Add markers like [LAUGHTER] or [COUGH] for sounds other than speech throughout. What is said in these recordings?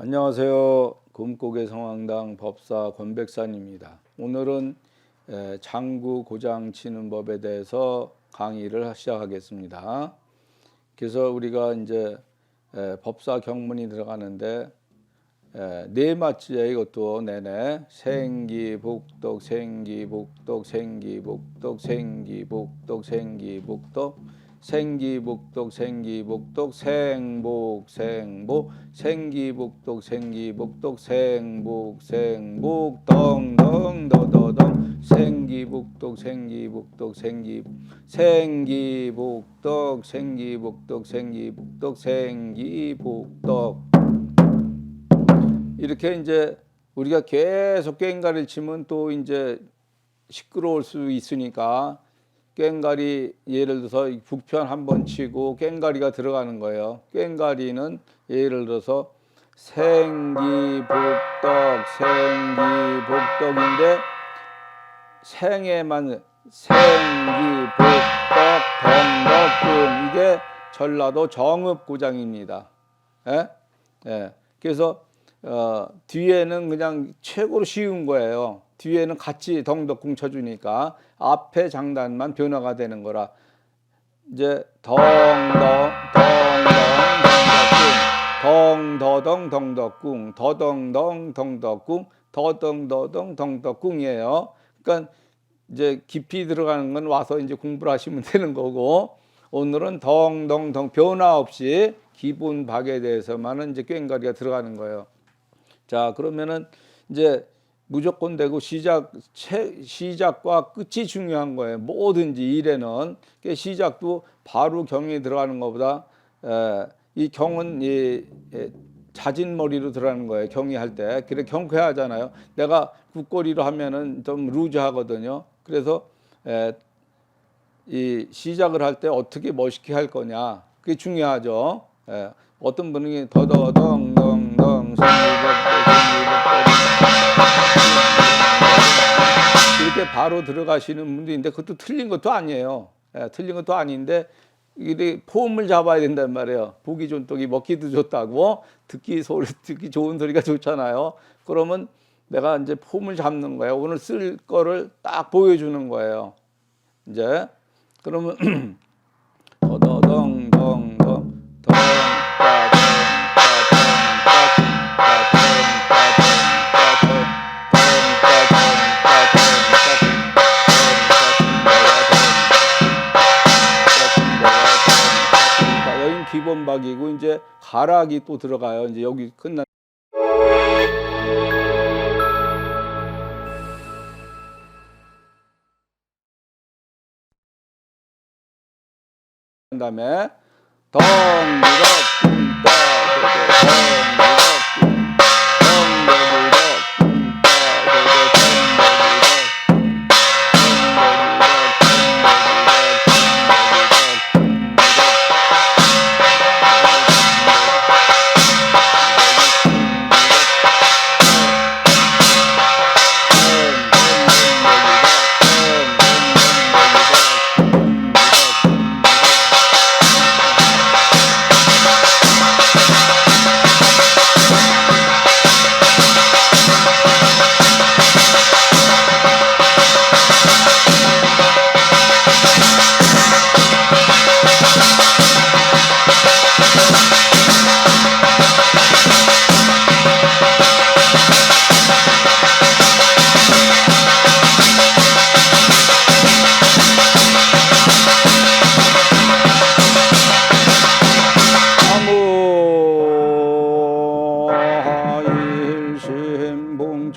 안녕하세요. 금고개 성황당 법사 권백산입니다. 오늘은 에, 장구 고장 치는 법에 대해서 강의를 시작하겠습니다. 그래서 우리가 이제 에, 법사 경문이 들어가는데 에, 네 마치에 이것도 내내 생기복덕 생기복덕 생기복덕 생기복덕 생기복덕 생기복덕 생기복덕 생복 생복 생기복덕 생기복덕 생복 생복 덩덩더더덩. 생기복덕 생기복덕 생기 생기복덕 생기복덕 생기복덕 생기복덕 이렇게 이제 우리가 계속 꽹가리를 치면 또 이제 시끄러울 수 있으니까 꽹가리 예를 들어서 북편 한 번 치고 꽹가리가 들어가는 거예요. 꽹가리는 예를 들어서 생기복덕 생기복덕인데 생에만 생기복덕 덩덕궁 이게 전라도 정읍구장입니다. 예? 예. 그래서 어, 뒤에는 그냥 최고로 쉬운 거예요. 뒤에는 같이 덩덕궁 쳐주니까 앞에 장단만 변화가 되는 거라 이제 덩덩 덩덩 덩더덩 덩덕궁 더덩덩 덩덕궁 더덩더덩 덩덕궁이에요. 그러니까 이제 깊이 들어가는 건 와서 이제 공부를 하시면 되는 거고 오늘은 덩덩덩 변화 없이 기본 박에 대해서만은 이제 꽹가리가 들어가는 거예요. 자 그러면은 이제 무조건 되고 시작 채, 시작과 끝이 중요한 거예요. 뭐든지 일에는 그 시작도 바로 경에 들어가는 것보다 에, 이 경은 이 에, 자진 머리로 들어가는 거예요. 경이 할 때. 그래 경쾌하잖아요. 내가 국거리로 하면은 좀 루즈하거든요. 그래서 에, 이 시작을 할 때 어떻게 멋있게 할 거냐 그게 중요하죠. 에, 어떤 분이 더더덩덩덩 이렇게 바로 들어가시는 분도 있는데 그것도 틀린 것도 아니에요. 예, 틀린 것도 아닌데 이게 폼을 잡아야 된단 말이에요. 보기 좋은 떡이 먹기도 좋다고 듣기 소리 듣기 좋은 소리가 좋잖아요. 그러면 내가 이제 폼을 잡는 거예요. 오늘 쓸 거를 딱 보여주는 거예요. 이제 그러면 [CLEARS THROAT] 더더덩덩덩 가락이 또 들어가요. 이제 여기 끝난 다음에 덩그덕 뚱따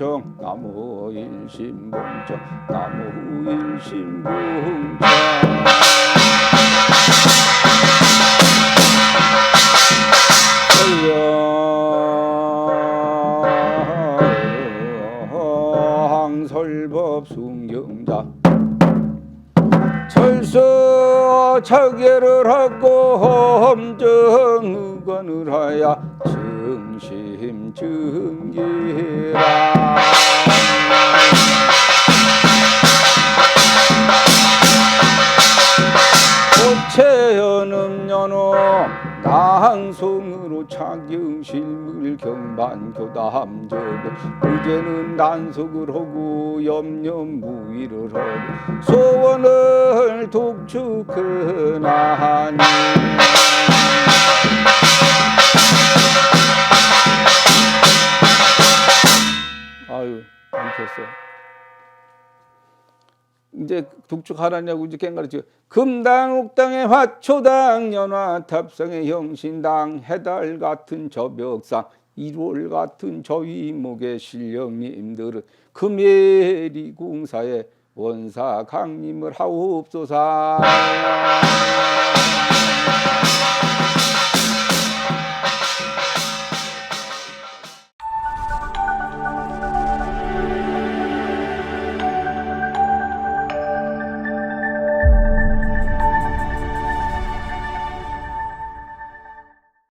봉청 나무 일심봉청 나무 일심봉청 항설법 숭경자. 철수 차계를 하고 험정 의관을 하야 증심 증기라. 고체연음 연호 낭송으로 차경실물 경 천만 교담조도 어제는 단속을 하고 염려무의를 하고 소원을 독축하나니 안 켰어. 이제 독축하라냐고 이제 깽가르치 금당 옥당의 화초당 연화 탑상의 형신당 해달 같은 저벽상 일월 같은 저위목의 신령님들은 금예리 공사에 원사 강림을 하옵소서